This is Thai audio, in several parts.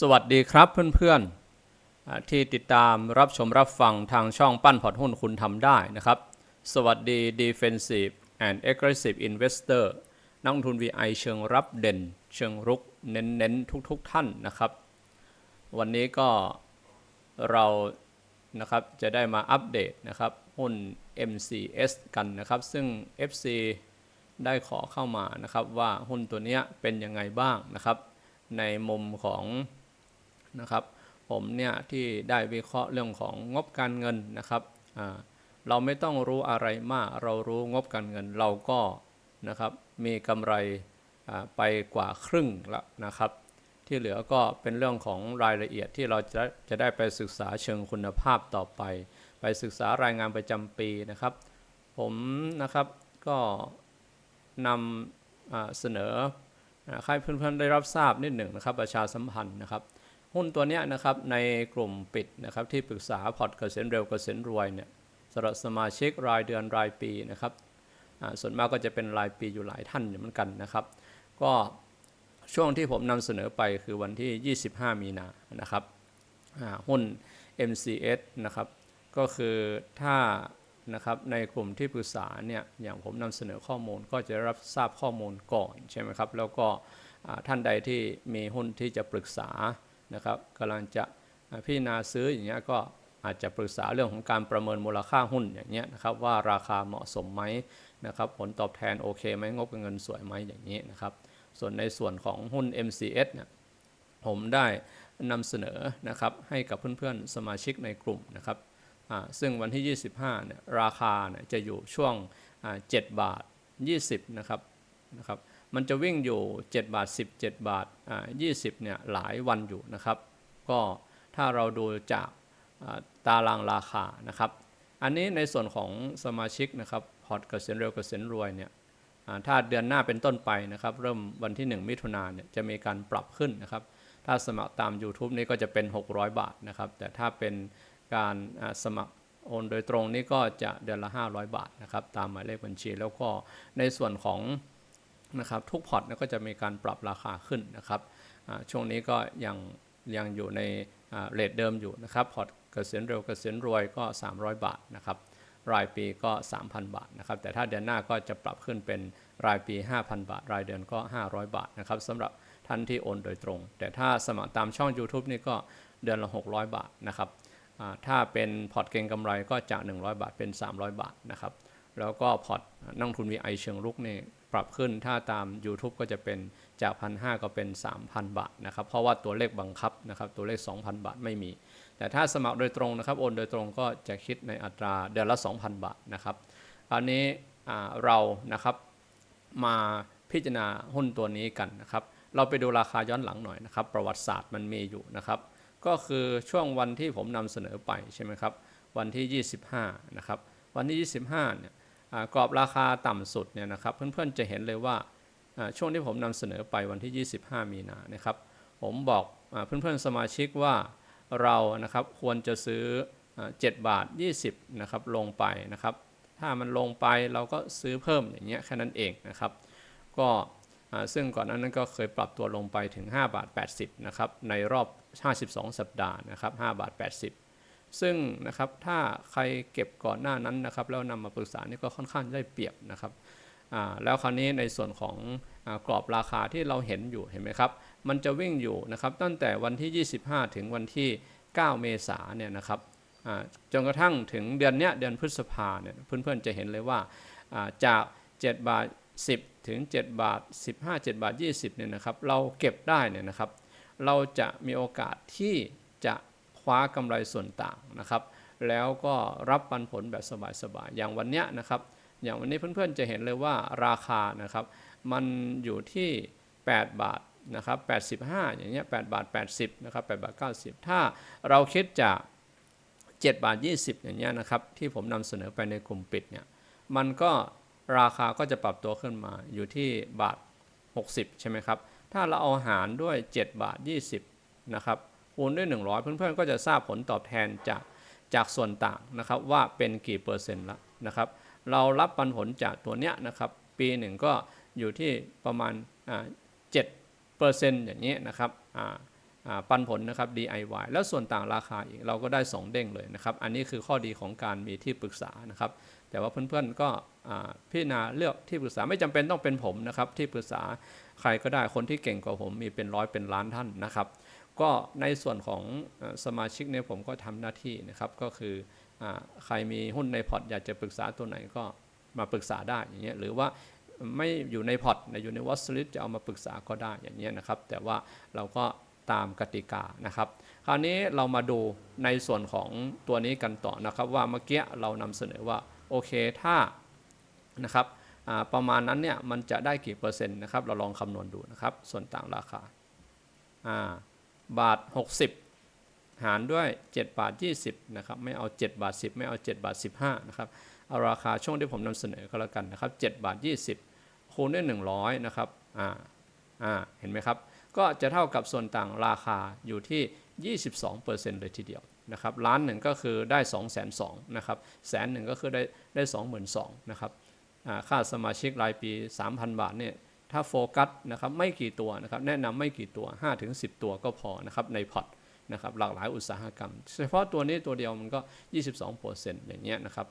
สวัสดีครับเพื่อนๆที่ติดตามรับชมรับฟังทางช่องปั้นพอร์ตหุ้นคุณทำได้นะครับ สวัสดี Defensive and Aggressive Investor นักลงทุน VI เชิงรับเด่น เชิงรุกเน้นๆ ทุกๆท่านนะครับ วันนี้ก็เรานะครับจะได้มาอัปเดตนะครับหุ้น MCS กันนะครับ ซึ่ง FC ได้ขอเข้ามานะครับว่าหุ้นตัวนี้เป็นยังไงบ้างนะครับ ในมุมของ นะครับ ผมเนี่ยที่ได้วิเคราะห์เรื่องของงบการเงินนะครับเราไม่ต้องรู้อะไรมาก เรารู้งบการเงินเราก็นะครับมีกำไรไปกว่าครึ่งละนะครับ ที่เหลือก็เป็นเรื่องของรายละเอียดที่เราจะจะได้ไปศึกษาเชิงคุณภาพต่อไป ไปศึกษารายงานประจำปีนะครับ ผมนะครับก็นำเสนอให้เพื่อนๆได้รับทราบนิดหนึ่งนะครับประชาสัมพันธ์นะครับ หุ้นตัวเนี้ยนะครับในกลุ่มปิดนะครับที่ปรึกษาพอร์ตเกษียณเร็วเกษียณรวยเนี่ยสำหรับสมาชิกรายเดือนรายปีนะครับส่วนมากก็จะเป็นรายปีอยู่หลายท่านเหมือนกันนะครับ ก็ช่วงที่ผมนำเสนอไปคือวันที่ 25 มีนานะครับหุ้น MCS นะครับก็คือถ้านะครับในกลุ่มที่ปรึกษาเนี่ยอย่างผมนำเสนอข้อมูลก็จะรับทราบข้อมูลก่อนใช่ไหมครับแล้วก็ท่านใดที่มีหุ้นที่จะปรึกษา นะครับกำลังจะพิจารณาซื้ออย่างเงี้ยก็อาจจะปรึกษาเรื่องของการประเมินมูลค่าหุ้นอย่างเงี้ยนะครับว่าราคาเหมาะสมไหมนะครับผลตอบแทนโอเคไหมงบเงินสวยไหมอย่างนี้นะครับส่วนในส่วนของหุ้น MCS เนี่ยผมได้นำเสนอนะครับให้กับเพื่อนๆสมาชิกในกลุ่มนะครับซึ่งวันที่ 25เนี่ยราคาเนี่ยจะอยู่ช่วง 7 บาท 20นะครับนะครับ มันจะวิ่งอยู่ 7 บาท10 7บาทอ่า20เนี่ยหลายวันอยู่นะครับ ก็ถ้าเราดูจากตารางราคานะครับ อันนี้ในส่วนของสมาชิกนะครับพอร์ตเกษียณเร็วเกษียณรวยเนี่ยถ้าเดือนหน้าเป็นต้นไปนะครับ เริ่มวันที่ 1 มิถุนายนเนี่ยจะมีการปรับขึ้นนะครับ ถ้าสมัครตาม YouTube นี่ก็จะเป็น 600 บาทนะครับ แต่ถ้าเป็นการสมัครโอนโดยตรงนี่ก็จะเดือนละ 500 บาทนะครับ ตามหมายเลขบัญชีแล้วก็ในส่วนของ นะครับทุกพอร์ตก็จะมีการปรับราคาขึ้นนะครับช่วงนี้ก็ยังยังอยู่ในเรทเดิมอยู่นะครับพอร์ตเกษียณเร็วเกษียณรวยก็ 300 บาทนะครับรายปีก็ 3,000 บาทนะครับแต่ถ้าเดือนหน้าก็จะปรับขึ้นเป็นรายปี 5,000 บาท รายเดือนก็ 500 บาทนะครับสำหรับท่านที่โอนโดยตรง แต่ถ้าสมัครตามช่อง YouTube นี่ก็เดือนละ 600 บาทนะครับถ้าเป็นพอร์ตเก็งกำไรก็จาก 100 บาทเป็น 300 บาทนะครับแล้วก็พอร์ตนักลงทุน VI เชิงรุกนี่ ปรับขึ้นถ้าตาม YouTube ก็จะเป็นจาก1,500ก็เป็น 3,000 บาทนะครับ เพราะว่าตัวเลขบังคับนะครับตัวเลข 2,000 บาทไม่มี แต่ถ้าสมัครโดยตรงนะครับโอนโดยตรงก็จะคิดในอัตราเดือนละ 2,000 บาทนะครับอันนี้เรานะครับมาพิจารณาหุ้นตัวนี้กันนะครับ เราไปดูราคาย้อนหลังหน่อยนะครับ ประวัติศาสตร์มันมีอยู่นะครับ ก็คือช่วงวันที่ผมนำเสนอไปใช่ไหมครับ วันที่ 25 นะครับ วันที่ 25 เนี่ย กรอบราคาต่ำสุดเนี่ยนะครับเพื่อนๆจะเห็นเลยว่าช่วงที่ผมนำเสนอไปวันที่ 25 มีนานะครับผมบอกเพื่อนๆสมาชิกว่าเรานะครับควรจะซื้อ 7 บาท 20นะครับลงไปนะครับถ้ามันลงไปเราก็ซื้อเพิ่มอย่างเงี้ยแค่นั้นเองนะครับก็ซึ่งก่อนหนานั้นก็เคยปรับตัวลงไปถึง 5 บาท 80นะครับในรอบ 52 สัปดาห์นะครับ5บาท 80 ซึ่งนะครับถ้าใครเก็บก่อนหน้านั้นนะครับแล้วนำมาปรึกษานี่ก็ค่อนข้างได้เปรียบนะครับแล้วคราวนี้ในส่วนของอกรอบราคาที่เราเห็นอยู่เห็นไหมครับ มันจะวิ่งอยู่นะครับตั้งแต่วันที่ 25 ถึงวันที่ 9 เมษาเนี่ยนะครับจนกระทั่งถึงเดือนเนี้ยเดือนพฤษภาเนี่ยเพื่อนๆจะเห็นเลยว่าอ่าจาก 7 บาท 10 ถึง 7 บาท 15 7 บาท 20เนี่ยนะครับเราเก็บได้เนี่ยนะครับ เราจะมีโอกาสที่จะ คว้ากำไรส่วนต่างนะครับ แล้วก็รับปันผลแบบสบายๆอย่างวันเนี้ยนะครับ อย่างวันนี้เพื่อนๆจะเห็นเลยว่าราคานะครับ มันอยู่ที่ 8 บาทนะครับ85 อย่างเงี้ย8บาท 80นะครับ8บาท 90 ถ้าเราคิดจาก 7 บาท 20 อย่างเงี้ยนะครับ ที่ผมนำเสนอไปในกลุ่มปิดเนี่ย มันก็ราคาก็จะปรับตัวขึ้นมาอยู่ที่บาท 60 ใช่ไหมครับ ถ้าเราเอาหารด้วย 7 บาท 20 นะครับ คูณด้วย 100 เพื่อนๆ ก็จะทราบผลตอบแทนจากจากส่วนต่างนะครับว่าเป็นกี่เปอร์เซ็นต์ละนะครับ เรารับปันผลจากตัวเนี้ยนะครับ ปีหนึ่งก็อยู่ที่ประมาณอ่า7เปอร์เซ็นต์อย่างนี้นะครับปันผลนะครับ DIY แล้วส่วนต่างราคาอีกเราก็ได้ 2 เด้งเลยนะครับ อันนี้คือข้อดีของการมีที่ปรึกษานะครับ แต่ว่าเพื่อนๆก็พิจารณาเลือกที่ปรึกษาไม่จำเป็นต้องเป็นผมนะครับ ที่ปรึกษาใครก็ได้คนที่เก่งกว่าผมมีเป็นร้อยเป็นล้านท่านนะครับ ก็ในส่วนของสมาชิกเนี่ยผมก็ทำหน้าที่นะครับก็คืออใครมีหุ้นในพอร์ตอยากจะปรึกษาตัวไหนก็มาปรึกษาได้อย่างเงี้ยหรือว่าไม่อยู่ในพอร์ตนอยู่ในวอสลิตจะเอามาปรึกษาก็ได้อย่างเงี้ยนะครับ แต่ว่าเราก็ตามกติกานะครับ คราวนี้เรามาดูในส่วนของตัวนี้กันต่อนะครับ ว่าเมื่อกี้เรานำเสนอว่าโอเคถ้านะครับประมาณนั้นเนี่ยมันจะได้กี่เปอร์เซ็นต์นะครับ เราลองคำนวณดูนะครับ ส่วนต่างราคาอ่า บาท 60 หารด้วย 7 บาท 20นะครับไม่เอา 7 บาท 10 ไม่เอา 7 บาท 15นะครับเอาราคาช่วงที่ผมนำเสนอก็แล้วกันนะครับ7บาท 20 คูณด้วย 100นะครับอ่าอ่าเห็นไหมครับ ก็จะเท่ากับส่วนต่างราคาอยู่ที่ 22%เลยทีเดียวนะครับล้านหนึ่งก็คือได้ 2 2 0 0 0นะครับแสนหนึ่งก็คือได้ได้ 22,000นะครับอ่าค่าสมาชิกรายปี 3,000 บาทเนี่ย ถ้าโฟกัสนะครับไม่กี่ตัวนะครับแนะนำไม่กี่ตัว5-10 ตัวก็พอนะครับในพอร์ตนะครับหลากหลายอุตสาหกรรม เฉพาะตัวนี้ตัวเดียวมันก็ 22%อย่างเงี้ยนะครับ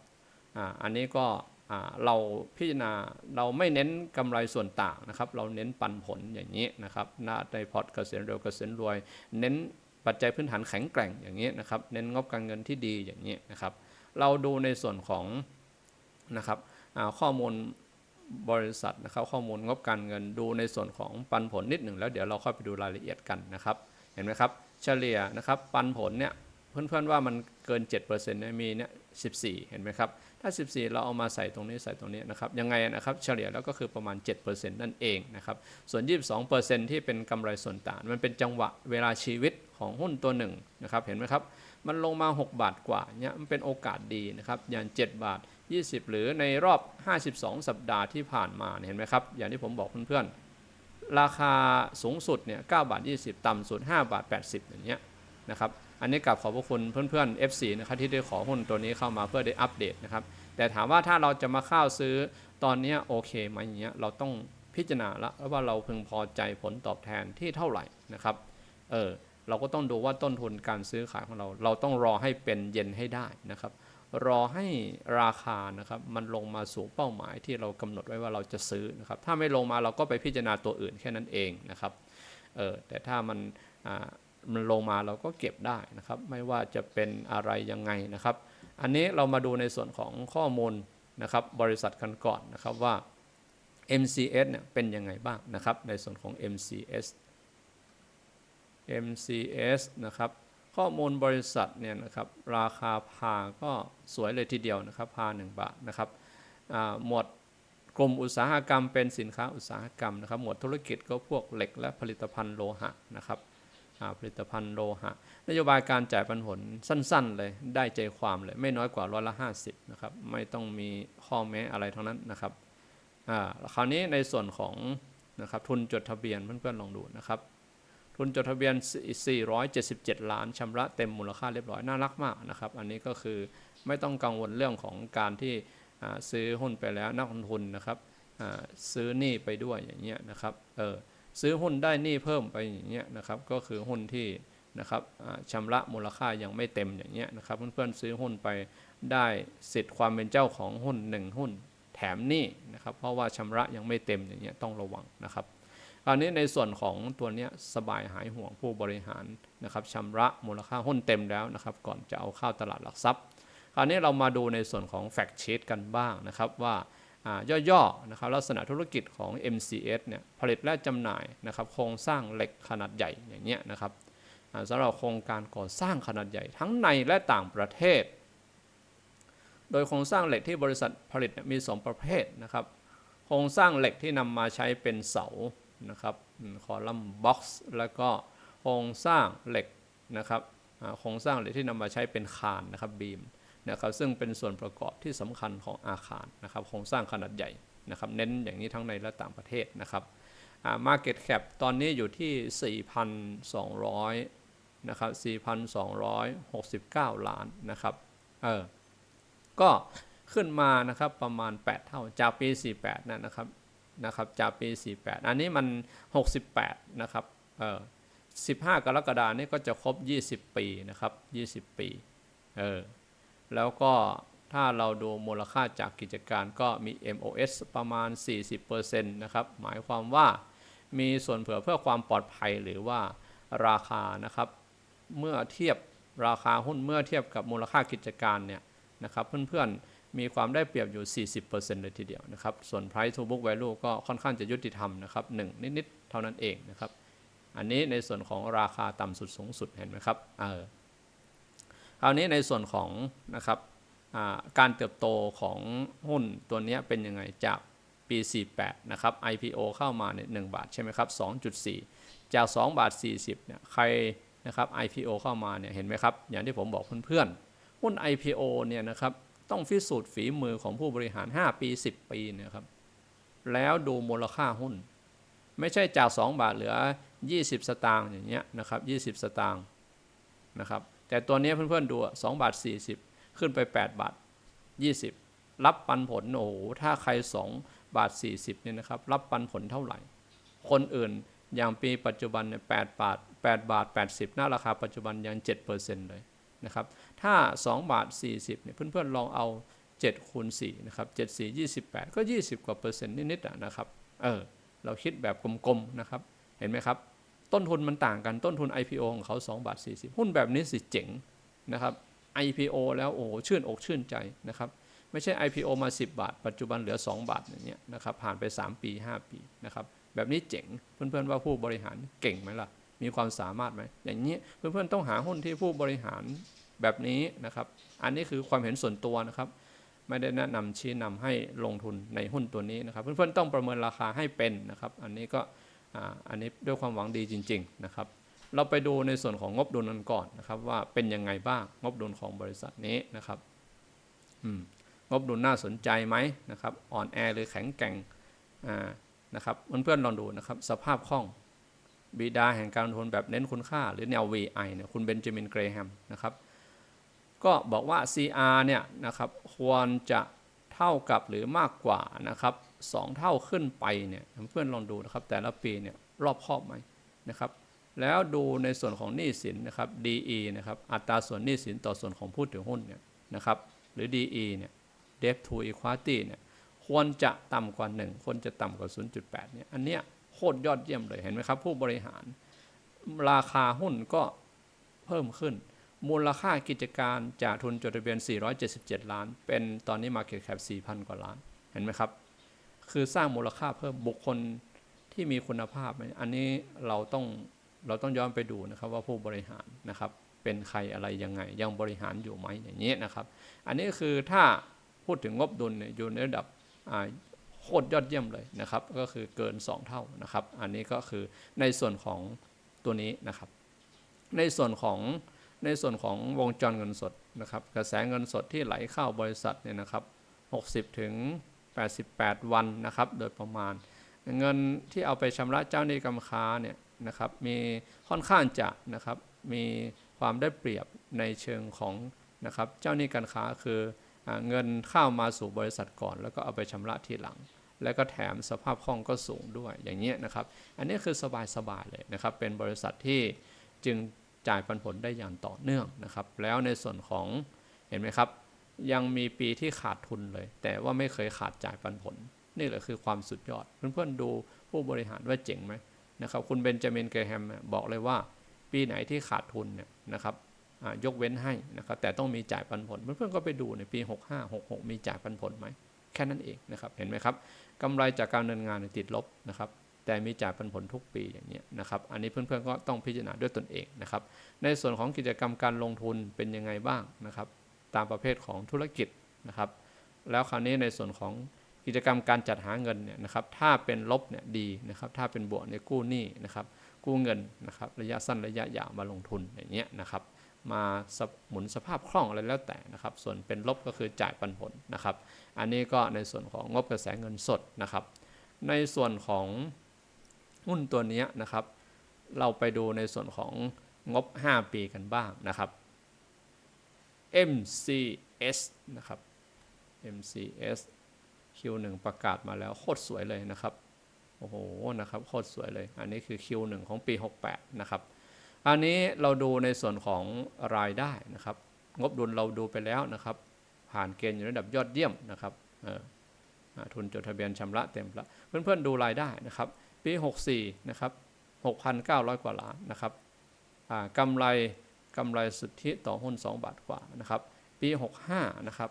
อ่าอันนี้ก็อ่าเราพิจารณาเราไม่เน้นกำไรส่วนต่างนะครับ เราเน้นปันผลอย่างนี้นะครับหน้าในพอร์ตเกษียณเร็วเกษียณรวย เน้นปัจจัยพื้นฐานแข็งแกร่งอย่างนี้นะครับ เน้นงบการเงินที่ดีอย่างนี้นะครับ เราดูในส่วนของนะครับอ่าข้อมูล บริษัทนะครับข้อมูลงบการเงินดูในส่วนของปันผลนิดหนึ่งแล้วเดี๋ยวเราค่อยไปดูรายละเอียดกันนะครับ เห็นไหมครับ เฉลี่ยนะครับปันผลเนี่ยเพื่อนๆว่ามันเกิน 7%เนี่ยมีเนี่ย14 เห็นไหมครับ ถ้า 14 เราเอามาใส่ตรงนี้ใส่ตรงนี้นะครับ ยังไงนะครับเฉลี่ยแล้วก็คือประมาณ 7%นั่นเองนะครับ ส่วน 22%ที่เป็นกำไรส่วนต่าง มันเป็นจังหวะเวลาชีวิตของหุ้นตัวหนึ่งนะครับ เห็นไหมครับ มันลงมา 6 บาทกว่าเนี่ยมันเป็นโอกาสดีนะครับ อย่าง 7 บาท 20 หรือในรอบ 52 สัปดาห์ที่ผ่านมาเห็นไหมครับ อย่างที่ผมบอกเพื่อนๆ ราคาสูงสุดเนี่ย9บาท 20 ต่ำสุด5บาท 80 อย่างเงี้ยนะครับ อันนี้กลับขอบพระคุณเพื่อนๆ F4 นะครับที่ได้ขอหุ้นตัวนี้เข้ามาเพื่อได้อัปเดตนะครับ แต่ถามว่าถ้าเราจะมาเข้าซื้อตอนนี้โอเคไหมอย่างเงี้ยเราต้องพิจารณาแล้วว่าเราพึงพอใจผลตอบแทนที่เท่าไหร่นะครับเออเราก็ต้องดูว่าต้นทุนการซื้อขายของเรา เราต้องรอให้เป็นเย็นให้ได้นะครับ รอให้ราคานะครับมันลงมาสู่เป้าหมายที่เรากำหนดไว้ว่าเราจะซื้อนะครับถ้าไม่ลงมาเราก็ไปพิจารณาตัวอื่นแค่นั้นเองนะครับเออแต่ถ้ามันอ่ามันลงมาเราก็เก็บได้นะครับ ไม่ว่าจะเป็นอะไรยังไงนะครับ อันนี้เรามาดูในส่วนของข้อมูลนะครับบริษัทกันก่อนนะครับว่า MCS เนี่ยเป็นยังไงบ้างนะครับในส่วนของ MCS MCS นะครับ ข้อมูลบริษัทเนี่ยนะครับราคาพาก็สวยเลยทีเดียวนะครับพา1บาทนะครับหมวดกลุ่มอุตสาหกรรมเป็นสินค้าอุตสาหกรรมนะครับ หมวดธุรกิจก็พวกเหล็กและผลิตภัณฑ์โลหะนะครับผลิตภัณฑ์โลหะ นโยบายการจ่ายปันผลสั้น ๆ เลยได้ใจความเลย ไม่น้อยกว่าร้อยละ50นะครับไม่ต้องมีข้อแม้อะไรทั้งนั้นนะครับคราวนี้ในส่วนของนะครับทุนจดทะเบียนเพื่อนๆลองดูนะครับ ทุนจดทะเบียน 477 ล้านชำระเต็มมูลค่าเรียบร้อย น่ารักมากนะครับ อันนี้ก็คือไม่ต้องกังวลเรื่องของการที่ซื้อหุ้นไปแล้วนักลงทุนนะครับซื้อหนี้ไปด้วยอย่างเงี้ยนะครับเออซื้อหุ้นได้หนี้เพิ่มไปอย่างเงี้ยนะครับ ก็คือหุ้นที่นะครับชำระมูลค่ายังไม่เต็มอย่างเงี้ยนะครับ เพื่อนๆซื้อหุ้นไปได้สิทธิ์ความเป็นเจ้าของหุ้นหนึ่งหุ้นแถมหนี้นะครับ เพราะว่าชำระยังไม่เต็มอย่างเงี้ยต้องระวังนะครับ คราวนี้ในส่วนของตัวนี้สบายหายห่วงผู้บริหารนะครับชำระมูลค่าหุ้นเต็มแล้วนะครับ ก่อนจะเอาเข้าตลาดหลักทรัพย์ คราวนี้เรามาดูในส่วนของแฟกชีตกันบ้างนะครับว่าย่อๆนะครับลักษณะธุรกิจของ MCS เนี่ยผลิตและจำหน่ายนะครับโครงสร้างเหล็กขนาดใหญ่อย่างเงี้ยนะครับสำหรับโครงการก่อสร้างขนาดใหญ่ทั้งในและต่างประเทศ โดยโครงสร้างเหล็กที่บริษัทผลิตมี 2 ประเภทนะครับ โครงสร้างเหล็กที่นำมาใช้เป็นเสา นะครับคอลัมน์บ็อกซ์แล้วก็โครงสร้างเหล็กนะครับโครงสร้างเหล็กที่นำมาใช้เป็นคานนะครับบีมนะครับซึ่งเป็นส่วนประกอบที่สำคัญของอาคารนะครับโครงสร้างขนาดใหญ่นะครับเน้นอย่างนี้ทั้งในและต่างประเทศนะครับอ่า Market Cap ตอนนี้อยู่ที่ 4,200นะครับ4,269 ล้านนะครับเออก็ขึ้นมานะครับประมาณ 8 เท่าจากปี 48นั่นนะครับ นะครับจากปี 48 อันนี้มัน 68 นะครับเออ15 กรกฎานี่ก็จะครบ 20 ปีนะครับ 20 ปีเออแล้วก็ถ้าเราดูมูลค่าจากกิจการก็มี MOS ประมาณ 40%นะครับ หมายความว่ามีส่วนเผื่อเพื่อความปลอดภัยหรือว่าราคานะครับ เมื่อเทียบราคาหุ้นเมื่อเทียบกับมูลค่ากิจการเนี่ยนะครับ เพื่อนๆ มีความได้เปรียบอยู่ 40%เลยทีเดียวนะครับ ส่วน price to book value ก็ค่อนข้างจะยุติธรรมนะครับ1นิดๆ เท่านั้นเองนะครับ อันนี้ในส่วนของราคาต่ำสุดสูงสุดเห็นไหมครับเออคราวนี้ในส่วนของนะครับการเติบโตของหุ้นตัวนี้เป็นยังไงจากปี 48 นะครับ IPO เข้ามาเนี่ย1บาทใช่ไหมครับ 2.4 จาก 2 บาท 40 เนี่ยใครนะครับ IPO เข้ามาเนี่ยเห็นไหมครับ อย่างที่ผมบอกเพื่อนๆหุ้น IPO เนี่ยนะครับ ต้องพิสูจน์ฝีมือของผู้บริหาร 5 ปี 10 ปีเนี่ยครับ แล้วดูมูลค่าหุ้น ไม่ใช่จาก 2 บาทเหลือ 20 สตางค์อย่างเงี้ยนะครับ 20 สตางค์นะครับ แต่ตัวนี้เพื่อนๆดู 2 บาท 40 ขึ้นไป 8 บาท 20 รับปันผลโอ้โหถ้าใคร 2 บาท 40เนี่ยนะครับ รับปันผลเท่าไหร่ คนอื่นอย่างปีปัจจุบันเนี่ย8บาท8บาท 80 หน้าราคาปัจจุบันยัง 7%เลยนะครับ ถ้า 2 บาท 40เนี่ยเพื่อนๆลองเอา 7 คูณ4นะครับ7 4 28 ก็ 20 กว่าเปอร์เซ็นต์นิดๆนะครับเออเราคิดแบบกลมๆนะครับเห็นไหมครับ ต้นทุนมันต่างกันต้นทุน IPO ของเขา2บาท40 หุ้นแบบนี้สิเจ๋งนะครับ IPO แล้วโอ้ชื่นอกชื่นใจนะครับไม่ใช่ IPO มา 10 บาท ปัจจุบันเหลือ 2 บาทอย่างเงี้ยนะครับผ่านไป 3 ปี 5 ปีนะครับแบบนี้เจ๋งเพื่อนๆว่าผู้บริหารเก่งไหมล่ะ มีความสามารถไหมอย่างนี้เพื่อนๆต้องหาหุ้นที่ผู้บริหาร แบบนี้นะครับ อันนี้คือความเห็นส่วนตัวนะครับ ไม่ได้แนะนำชี้นำให้ลงทุนในหุ้นตัวนี้นะครับ เพื่อนๆต้องประเมินราคาให้เป็นนะครับ อันนี้ก็อันนี้ด้วยความหวังดีจริง ๆนะครับ เราไปดูในส่วนของงบดุลนั้นก่อนนะครับ ว่าเป็นยังไงบ้างงบดุลของบริษัทนี้นะครับงบดุลน่าสนใจไหมนะครับอ่อนแอหรือแข็งแกร่งนะครับเพื่อนๆลองดูนะครับ สภาพคล่องบิดาแห่งการลงทุนแบบเน้นคุณค่า หรือแนว VI เนี่ยคุณเบนจามินเกรแฮมนะครับ ก็บอกว่า CR เนี่ยนะครับควรจะเท่ากับหรือมากกว่านะครับสเท่าขึ้นไปเนี่ยเพื่อนลองดูนะครับแต่ละปีเนี่ยรอบครอบไหมนะครับแล้วดูในส่วนของหนี้สินนะครับ DE นะครับอัตราส่วนหนี้สินต่อส่วนของผู้ถือหุ้นเนี่ยนะครับหรือ DE เนี่ย Debt to Equity เนี่ยควรจะต่ำกว่า 1 ควรจะต่ำกว่า 0.8เนี่ยอันเนี้ยโคตรยอดเยี่ยมเลยเห็นไหมครับ ผู้บริหารราคาหุ้นก็เพิ่มขึ้น มูลค่ากิจการจากทุนจดทะเบียน 477 ล้าน เป็นตอนนี้ Market Cap 4,000 กว่าล้าน เห็นไหมครับ คือสร้างมูลค่าเพิ่มบุคคลที่มีคุณภาพ อันนี้เราต้องเราต้องย้อนไปดูนะครับว่าผู้บริหารนะครับเป็นใครอะไรยังไง ยังบริหารอยู่ไหมอย่างนี้นะครับ อันนี้คือถ้าพูดถึงงบดุลเนี่ยอยู่ในระดับโคตรยอดเยี่ยมเลยนะครับ ก็คือเกิน 2 เท่านะครับ อันนี้ก็คือในส่วนของตัวนี้นะครับ ในส่วนของ ในส่วนของวงจรเงินสดนะครับกระแสเงินสดที่ไหลเข้าบริษัทเนี่ยนะครับ60ถึง88 วันนะครับโดยประมาณ เงินที่เอาไปชำระเจ้าหนี้กำค้าเนี่ยนะครับมีค่อนข้างจะนะครับมีความได้เปรียบในเชิงของนะครับเจ้าหนี้การค้าคือเงินเข้ามาสู่บริษัทก่อน แล้วก็เอาไปชำระทีหลัง แล้วก็แถมสภาพคล่องก็สูงด้วยอย่างนี้นะครับ อันนี้คือสบายๆเลยนะครับเป็นบริษัทที่จึง จ่ายปันผลได้อย่างต่อเนื่องนะครับ แล้วในส่วนของเห็นไหมครับ ยังมีปีที่ขาดทุนเลย แต่ว่าไม่เคยขาดจ่ายปันผล นี่แหละคือความสุดยอด เพื่อนๆดูผู้บริหารว่าเจ๋งไหมนะครับ คุณเบนจามินเกรแฮมบอกเลยว่า ปีไหนที่ขาดทุนเนี่ยนะครับยกเว้นให้นะครับ แต่ต้องมีจ่ายปันผล เพื่อนๆก็ไปดูในปี 65 66 มีจ่ายปันผลไหม แค่นั้นเองนะครับ เห็นไหมครับกำไรจากการดำเนินงานติดลบนะครับ แต่มีจ่ายปันผลทุกปีอย่างนี้นะครับ อันนี้เพื่อนๆก็ต้องพิจารณาด้วยตนเองนะครับ ในส่วนของกิจกรรมการลงทุนเป็นยังไงบ้างนะครับ ตามประเภทของธุรกิจนะครับ แล้วคราวนี้ในส่วนของกิจกรรมการจัดหาเงินเนี่ยนะครับ ถ้าเป็นลบเนี่ยดีนะครับ ถ้าเป็นบวกเนี่ยกู้หนี้นะครับ กู้เงินนะครับ ระยะสั้นระยะยาวมาลงทุนอย่างเงี้ยนะครับ มาหมุนสภาพคล่องอะไรแล้วแต่นะครับ ส่วนเป็นลบก็คือจ่ายปันผลนะครับ อันนี้ก็ในส่วนของงบกระแสเงินสดนะครับ ในส่วนของ หุ้นตัวนี้นะครับ เราไปดูในส่วนของงบ 5 ปีกันบ้างนะครับ MCS นะครับ MCS Q1 ประกาศมาแล้วโคตรสวยเลยนะครับ โอ้โห นะครับโคตรสวยเลย อันนี้คือ Q1 ของปี 68 นะครับ อันนี้เราดูในส่วนของรายได้นะครับ งบดุลเราดูไปแล้วนะครับ ผ่านเกณฑ์อยู่ในระดับยอดเยี่ยมนะครับทุนจดทะเบียนชำระเต็มแล้ว เพื่อนๆดูรายได้นะครับ ปี 64 นะครับ 6,900 กว่าล้านนะครับกำไรกำไรสุทธิต่อหุ้น 2 บาทกว่านะครับ ปี 65 นะครับ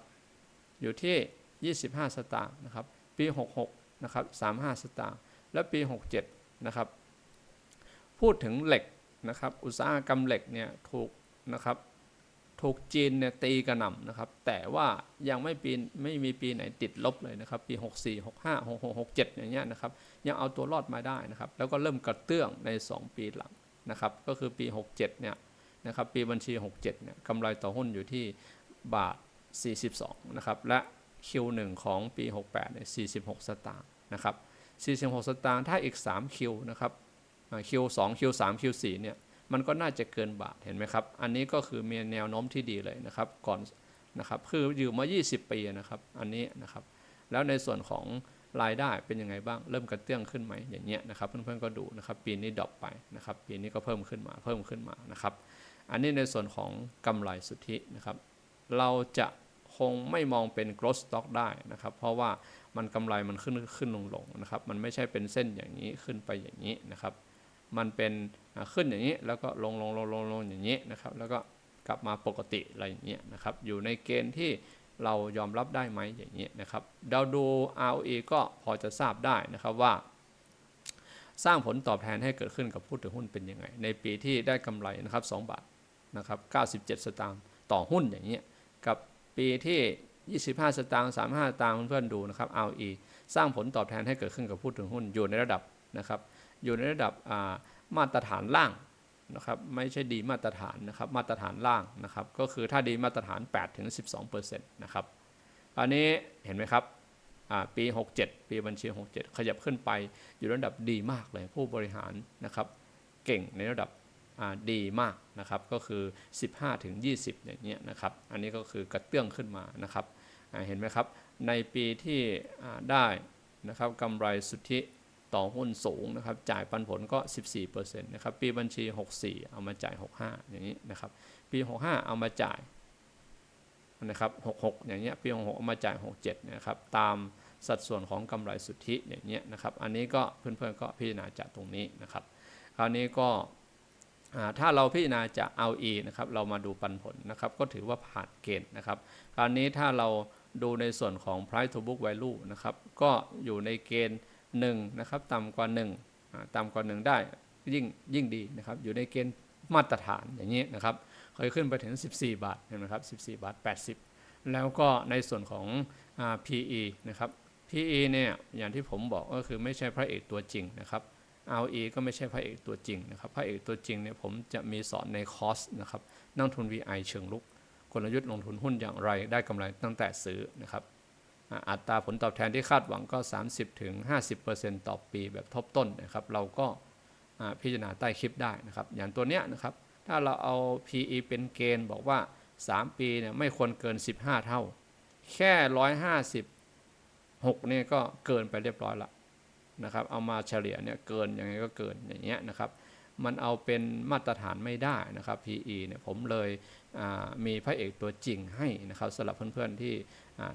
อยู่ที่ 25 สตางค์นะครับ ปี 66 นะครับ 35 สตางค์ และปี 67 นะครับ พูดถึงเหล็กนะครับ อุตสาหกรรมเหล็กเนี่ยถูกนะครับ ถูกจีนเนี่ยตีกระหน่ำนะครับ แต่ว่ายังไม่ปีไม่มีปีไหนติดลบเลยนะครับ ปี 64 65 66 67 อย่างเงี้ยนะครับ ยังเอาตัวรอดมาได้นะครับ แล้วก็เริ่มกระเตื้องใน 2 ปีหลังนะครับ ก็คือปี 67 เนี่ยนะครับ ปีบัญชี 67 เนี่ยกำไรต่อหุ้นอยู่ที่บาท 42 นะครับ และ Q1 ของปี 68 เนี่ย 46 สตางค์นะครับ 46 สตางค์ ถ้าอีก3คิวนะครับอ่า Q2 Q3 Q4 เนี่ย มันก็น่าจะเกินบาทเห็นไหมครับ อันนี้ก็คือมีแนวโน้มที่ดีเลยนะครับ ก่อนนะครับคืออยู่มา 20 ปีนะครับ อันนี้นะครับ แล้วในส่วนของรายได้เป็นยังไงบ้าง เริ่มกระเตื้องขึ้นไหมอย่างเงี้ยนะครับ เพื่อนๆก็ดูนะครับ ปีนี้ดรอปไปนะครับ ปีนี้ก็เพิ่มขึ้นมา เพิ่มขึ้นมานะครับ อันนี้ในส่วนของกำไรสุทธินะครับ เราจะคงไม่มองเป็น growth stock ได้นะครับ เพราะว่ามันกำไรมันขึ้นขึ้นลงลงนะครับ มันไม่ใช่เป็นเส้นอย่างนี้ขึ้นไปอย่างนี้นะครับ มันเป็นขึ้นอย่างนี้ แล้วก็ลงลงลงลงลงอย่างนี้นะครับแล้วก็กลับมาปกติอะไรอย่างเงี้ยนะครับอยู่ในเกณฑ์ที่เรายอมรับได้ไหมอย่างเงี้ยนะครับเราดู ROE ก็พอจะทราบได้นะครับว่า สร้างผลตอบแทนให้เกิดขึ้นกับผู้ถือหุ้นเป็นยังไง ในปีที่ได้กำไรนะครับ2บาทนะครับ97 สตางค์ต่อหุ้นอย่างเงี้ยกับปีที่ 25 สตางค์35 สตางค์เพื่อนๆดูนะครับ ROE สร้างผลตอบแทนให้เกิดขึ้นกับผู้ถือหุ้นอยู่ในระดับนะครับ อยู่ในระดับมาตรฐานล่างนะครับไม่ใช่ดีมาตรฐานนะครับมาตรฐานล่างนะครับก็คือถ้าดีมาตรฐาน 8 ถึง 12%นะครับอันนี้เห็นไหมครับปี 67 ปีบัญชี 67 ขยับขึ้นไปอยู่ระดับดีมากเลยผู้บริหารนะครับเก่งในระดับดีมากนะครับก็คือ 15 ถึง 20 อย่างเงี้ยนะครับอันนี้ก็คือกระเตื้องขึ้นมานะครับเห็นไหมครับในปีที่ได้นะครับกำไรสุทธิ ต่อหุ้นสูงนะครับ จ่ายปันผลก็ 14%นะครับ ปีบัญชี 64 เอามาจ่าย 65 อย่างนี้นะครับ ปี 65 เอามาจ่ายนะครับ 66 อย่างเงี้ย ปี 66 เอามาจ่าย 67 นะครับ ตามสัดส่วนของกำไรสุทธิอย่างเงี้ยนะครับ อันนี้ก็เพื่อนๆก็พิจารณาจากตรงนี้นะครับ คราวนี้ก็ถ้าเราพิจารณาจาก ROE นะครับ เรามาดูปันผลนะครับ ก็ถือว่าผ่านเกณฑ์นะครับ คราวนี้ถ้าเราดูในส่วนของ price to book value นะครับ ก็อยู่ในเกณฑ์ 1นะครับต่ำกว่า1อ่าต่ำกว่า 1 ได้ยิ่งยิ่งดีนะครับอยู่ในเกณฑ์มาตรฐานอย่างนี้นะครับเคยขึ้นไปถึง 14 บาทเห็นไหมครับ14 บาท 80 แล้วก็ในส่วนของอ PE นะครับ PE เนี่ยอย่างที่ผมบอกก็คือไม่ใช่พระเอกตัวจริงนะครับ ROE ก็ไม่ใช่พระเอกตัวจริงนะครับ พระเอกตัวจริงเนี่ยผมจะมีสอนในคอร์สนะครับนักลงทุน VI เชิงลุก กลยุทธ์ลงทุนหุ้นอย่างไรได้กำไรตั้งแต่ซื้อนะครับ อัตราผลตอบแทนที่คาดหวังก็ 30-50%ต่อปีแบบทบต้นนะครับ เราก็พิจารณาใต้คลิปได้นะครับ อย่างตัวเนี้ยนะครับ ถ้าเราเอา PE เป็นเกณฑ์บอกว่า 3 ปีเนี่ยไม่ควรเกิน 15 เท่า แค่ 156เนี่ยก็เกินไปเรียบร้อยละนะครับ เอามาเฉลี่ยเนี่ยเกินยังไงก็เกินอย่างเงี้ยนะครับ มันเอาเป็นมาตรฐานไม่ได้นะครับ PE เนี่ยผมเลยมีพระเอกตัวจริงให้นะครับสำหรับเพื่อนๆที่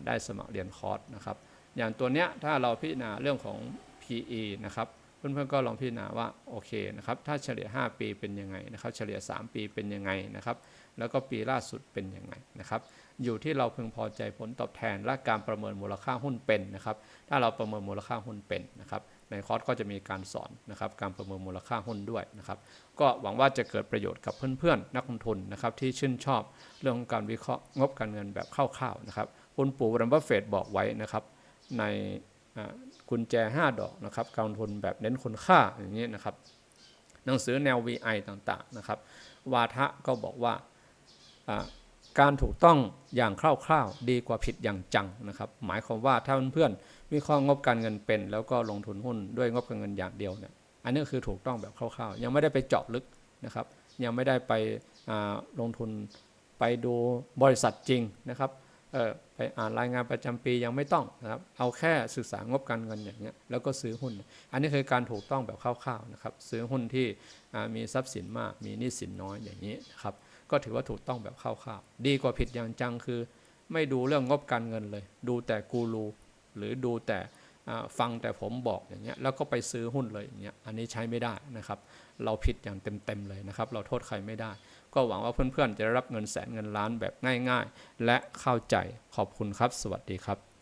ได้สมัครเรียนคอร์สนะครับ อย่างตัวเนี้ยถ้าเราพิจารณาเรื่องของ PE นะครับเพื่อนๆก็ลองพิจารณาว่าโอเคนะครับถ้าเฉลี่ย 5 ปีเป็นยังไงนะครับ เฉลี่ย 3 ปีเป็นยังไงนะครับ แล้วก็ปีล่าสุดเป็นยังไงนะครับ อยู่ที่เราพึงพอใจผลตอบแทนและการประเมินมูลค่าหุ้นเป็นนะครับ ถ้าเราประเมินมูลค่าหุ้นเป็นนะครับ ในคอร์สก็จะมีการสอนนะครับการประเมินมูลค่าหุ้นด้วยนะครับก็หวังว่าจะเกิดประโยชน์กับเพื่อนๆ นักลงทุนนะครับที่ชื่นชอบเรื่องของการวิเคราะห์งบการเงินแบบคร่าวๆนะครับคุณปู่วอร์เรนบัฟเฟตบอกไว้นะครับในกุญแจ 5 ดอกนะครับการลงทุนแบบเน้นคุณค่าอย่างนี้นะครับหนังสือแนว VI ต่างๆนะครับวาทะก็บอกว่า การถูกต้องอย่างคร่าวๆดีกว่าผิดอย่างจังนะครับ หมายความว่าถ้าเพื่อนๆวิเคราะห์งบการเงินเป็น แล้วก็ลงทุนหุ้นด้วยงบการเงินอย่างเดียวเนี่ยอันนี้คือถูกต้องแบบคร่าวๆ ยังไม่ได้ไปเจาะลึกนะครับ ยังไม่ได้ไปลงทุนไปดูบริษัทจริงนะครับไปอ่านรายงานประจำปียังไม่ต้องนะครับ เอาแค่ศึกษางบการเงินอย่างเงี้ยแล้วก็ซื้อหุ้น อันนี้คือการถูกต้องแบบคร่าวๆนะครับ ซื้อหุ้นที่มีทรัพย์สินมากมีหนี้สินน้อยอย่างนี้นะครับ ก็ถือว่าถูกต้องแบบคร่าวๆดีกว่าผิดอย่างจังคือ ไม่ดูเรื่องงบการเงินเลย ดูแต่กูรูหรือดูแต่ฟังแต่ผมบอกอย่างเงี้ยแล้วก็ไปซื้อหุ้นเลยอย่างเงี้ยอันนี้ใช้ไม่ได้นะครับ เราผิดอย่างเต็มๆเลยนะครับ เราโทษใครไม่ได้ ก็หวังว่าเพื่อนๆจะได้รับเงินแสนเงินล้านแบบง่าย ๆ และเข้าใจขอบคุณครับ สวัสดีครับ